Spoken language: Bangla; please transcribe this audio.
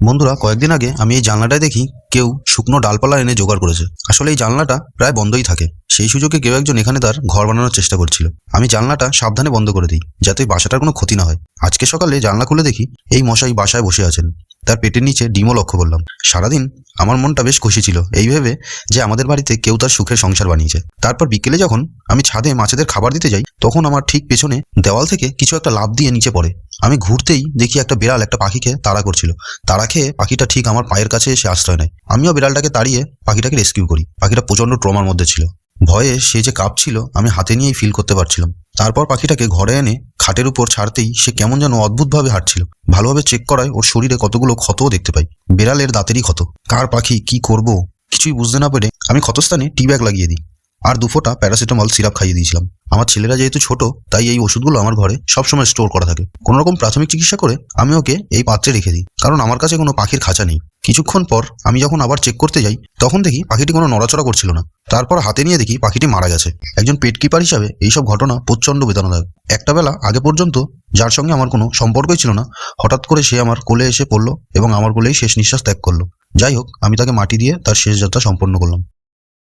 বন্ধুরা, কয়েকদিন আগে আমি এই জানলাটায় দেখি কেউ শুকনো ডালপালা এনে জোগাড় করেছে। আসলে এই জানলাটা প্রায় বন্ধই থাকে। সেই সুযোগে কেউ একজন এখানে তার ঘর বানানোর চেষ্টা করছিল। আমি জানলাটা সাবধানে বন্ধ করে দিই, যাতে বাসাটার কোনো ক্ষতি না হয়। আজকে সকালে জানলা খুলে দেখি এই মশাই বাসায় বসে আছেন। তার পেটের নিচে ডিমও লক্ষ্য করলাম। সারাদিন আমার মনটা বেশ খুশি ছিল। এই ভেবে যে আমাদের বাড়িতে কেউ তার সুখের সংসার বানিয়েছে। তারপর বিকেলে যখন আমি ছাদে মাছেদের খাবার দিতে যাই, তখন আমার ঠিক পেছনে দেওয়াল থেকে কিছু একটা লাভ দিয়ে নিচে পড়ে। আমি ঘুরতেই দেখি একটা বিড়াল একটা পাখিকে তাড়া করছিল। তাড়া খেয়ে পাখিটা ঠিক আমার পায়ের কাছে এসে আশ্রয় নেয়। আমিও বিড়ালটাকে তাড়িয়ে পাখিটাকে রেস্কিউ করি। পাখিটা প্রচণ্ড ট্রমার মধ্যে ছিল। ভয়ে সে যে কাঁপছিল, আমি হাতে নিয়েই ফিল করতে পারছিলাম। তারপর পাখিটাকে ঘরে এনে খাটের উপর ছাড়তেই সে কেমন যেন অদ্ভুতভাবে হাঁটছিল। ভালোভাবে চেক করায় ওর শরীরে কতগুলো ক্ষতও দেখতে পাই। বিড়ালের দাঁতেরই ক্ষত। কার পাখি কি করব, কিছুই বুঝতে না পেরে আমি ক্ষতস্থানে টি ব্যাগ লাগিয়ে দিই। আর দু ফোঁটা প্যারাসিটামল সিরাপ খাইয়ে দিয়েছিলাম। আমার ছেলেরা যেহেতু ছোট, তাই এই ওষুধগুলো আমার ঘরে সবসময় স্টোর করা থাকে। কোনো রকম প্রাথমিক চিকিৎসা করে আমি ওকে এই পাত্রে রেখে দিই। কারণ আমার কাছে কোনো পাখির খাঁচা নেই। কিছুক্ষণ পর আমি যখন আবার চেক করতে যাই, তখন দেখি পাখিটি কোনো নড়াচড়া করছিল না। তারপর হাতে নিয়ে দেখি পাখিটি মারা গেছে। একজন পেট কিপার হিসাবে এইসব ঘটনা প্রচণ্ড বেদনাদায়ক। একটা বেলা আগে পর্যন্ত যার সঙ্গে আমার কোনো সম্পর্কই ছিল না, হঠাৎ করে সে আমার কোলে এসে পড়ল এবং আমার কোলেই শেষ নিঃশ্বাস ত্যাগ করল। যাই হোক, আমি তাকে মাটি দিয়ে তার শেষ যাত্রা সম্পন্ন করলাম।